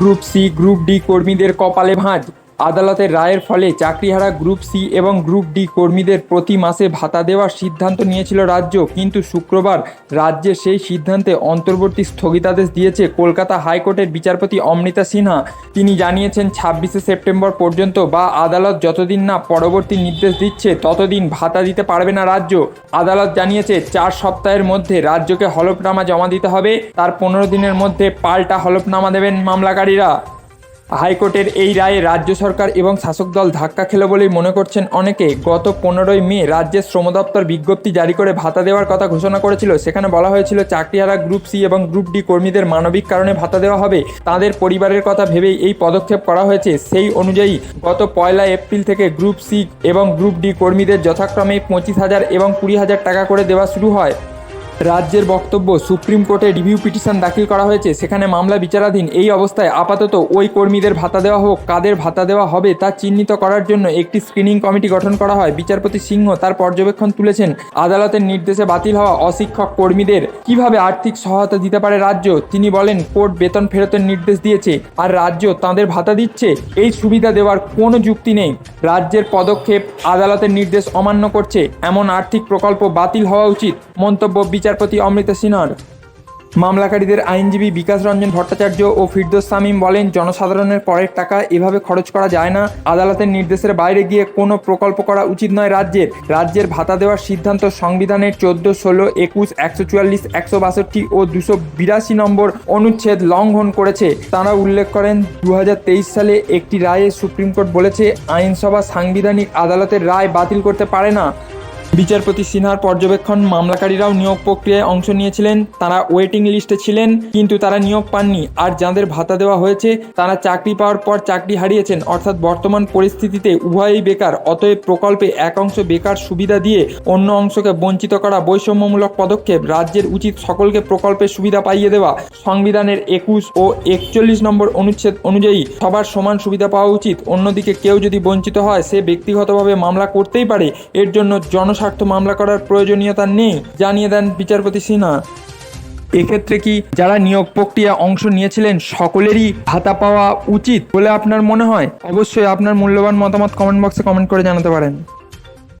Group C group D কর্মীদের কপালে ভাঁজ। আদালতের রায়ের ফলে চাকরিহারা গ্রুপ সি এবং গ্রুপ ডি কর্মীদের প্রতি মাসে ভাতা দেওয়ার সিদ্ধান্ত নিয়েছিল রাজ্য। কিন্তু শুক্রবার রাজ্যের সেই সিদ্ধান্তে অন্তর্বর্তী স্থগিতাদেশ দিয়েছে কলকাতা হাইকোর্টের বিচারপতি অমৃতা সিনহা। তিনি জানিয়েছেন, ছাব্বিশে সেপ্টেম্বর পর্যন্ত বা আদালত যতদিন না পরবর্তী নির্দেশ দিচ্ছে, ততদিন ভাতা দিতে পারবে না রাজ্য। আদালত জানিয়েছে, চার সপ্তাহের মধ্যে রাজ্যকে হলফনামা জমা দিতে হবে, তার পনেরো দিনের মধ্যে পাল্টা হলফনামা দেবেন মামলাকারীরা। হাইকোর্টের এই রায়ে রাজ্য সরকার এবং শাসক দল ধাক্কা খেল বলেই মনে করছেন অনেকে। গত পনেরোই মে রাজ্যের শ্রম দপ্তর বিজ্ঞপ্তি জারি করে ভাতা দেওয়ার কথা ঘোষণা করেছিল। সেখানে বলা হয়েছিল, চাকরিহারা গ্রুপ সি এবং গ্রুপ ডি কর্মীদের মানবিক কারণে ভাতা দেওয়া হবে। তাদের পরিবারের কথা ভেবেই এই পদক্ষেপ করা হয়েছে। সেই অনুযায়ী, গত পয়লা এপ্রিল থেকে গ্রুপ সি এবং গ্রুপ ডি কর্মীদের যথাক্রমে পঁচিশ হাজার এবং কুড়ি হাজার টাকা করে দেওয়া শুরু হয়। রাজ্যের বক্তব্য সুপ্রিম কোর্টে রিভিউ পিটিশন দাখিল করা হয়েছে। সেখানে মামলা বিচারাধীন এই অবস্থায় আপাতত ওই কর্মীদের ভাতা দেওয়া হোক, কাদের ভাতা দেওয়া হবে তা চিহ্নিত করার জন্য একটি স্ক্রিনিং কমিটি গঠন করা হয়। বিচারপতি সিংহ তার পর্যবেক্ষণ তুলেছেন, আদালতের নির্দেশে বাতিল হওয়া অশিক্ষক কর্মীদের কীভাবে আর্থিক সহায়তা দিতে পারে রাজ্য? তিনি বলেন, কোর্ট বেতন ফেরতের নির্দেশ দিয়েছে, আর রাজ্য তাদের ভাতা দিচ্ছে। এই সুবিধা দেওয়ার কোনো যুক্তি নেই। রাজ্যের পদক্ষেপ আদালতের নির্দেশ অমান্য করছে। এমন আর্থিক প্রকল্প বাতিল হওয়া উচিত, মন্তব্য বিচারপতি অমৃতা সিনহার। মামলাকারীদের আইনজীবী বিকাশ রঞ্জন ভট্টাচার্য ও ফিরদোস সামিম বলেন, জনসাধারণের করের টাকা এভাবে খরচ করা যায় না। আদালতের নির্দেশের বাইরে গিয়ে কোনো প্রকল্প করা উচিত নয় রাজ্যের। রাজ্যের ভাতা দেওয়ার সিদ্ধান্ত সংবিধানের চোদ্দ, ষোলো, একুশ, একশো চুয়াল্লিশ, একশো বাষট্টি ও দুশো বিরাশি নম্বর অনুচ্ছেদ লঙ্ঘন করেছে। তারা উল্লেখ করেন দু হাজার তেইশ সালে একটি রায়ে সুপ্রিম কোর্ট বলেছে, আইনসভা সাংবিধানিক আদালতের রায় বাতিল করতে পারে না। বিচারপতি সিনহার পর্যবেক্ষণ মামলাকারীরাও নিয়োগ প্রক্রিয়ায় অংশ নিয়েছিলেন। তারা ওয়েটিং লিস্টে ছিলেন, কিন্তু তারা নিয়োগ পাননি। আর যাদের ভাতা দেওয়া হয়েছে, তারা চাকরি পাওয়ার পর চাকরি হারিয়েছেন। অর্থাৎ বর্তমান পরিস্থিতিতে উভয়ই বেকার। অতএব প্রকল্পে এক অংশ বেকার সুবিধা দিয়ে অন্য অংশকে বঞ্চিত করা বৈষম্যমূলক পদক্ষেপ রাজ্যের উচিত সকলকে প্রকল্পের সুবিধা পাইয়ে দেওয়া। সংবিধানের একুশ ও একচল্লিশ নম্বর অনুচ্ছেদ অনুযায়ী সবার সমান সুবিধা পাওয়া উচিত। অন্যদিকে কেউ যদি বঞ্চিত হয়, সে ব্যক্তিগতভাবে মামলা করতেই পারে। এর জন্য জনস্বার্থ মামলা করার প্রয়োজনীয়তা নেই, জানিয়ে দেন বিচারপতি সিনহা। এক্ষেত্রে কি যারা নিয়োগ প্রক্রিয়া অংশ নিয়েছিলেন সকলেরই ভাতা পাওয়া উচিত বলে আপনার মনে হয়? অবশ্যই আপনার মূল্যবান মতামত কমেন্ট বক্সে কমেন্ট করে জানাতে পারেন।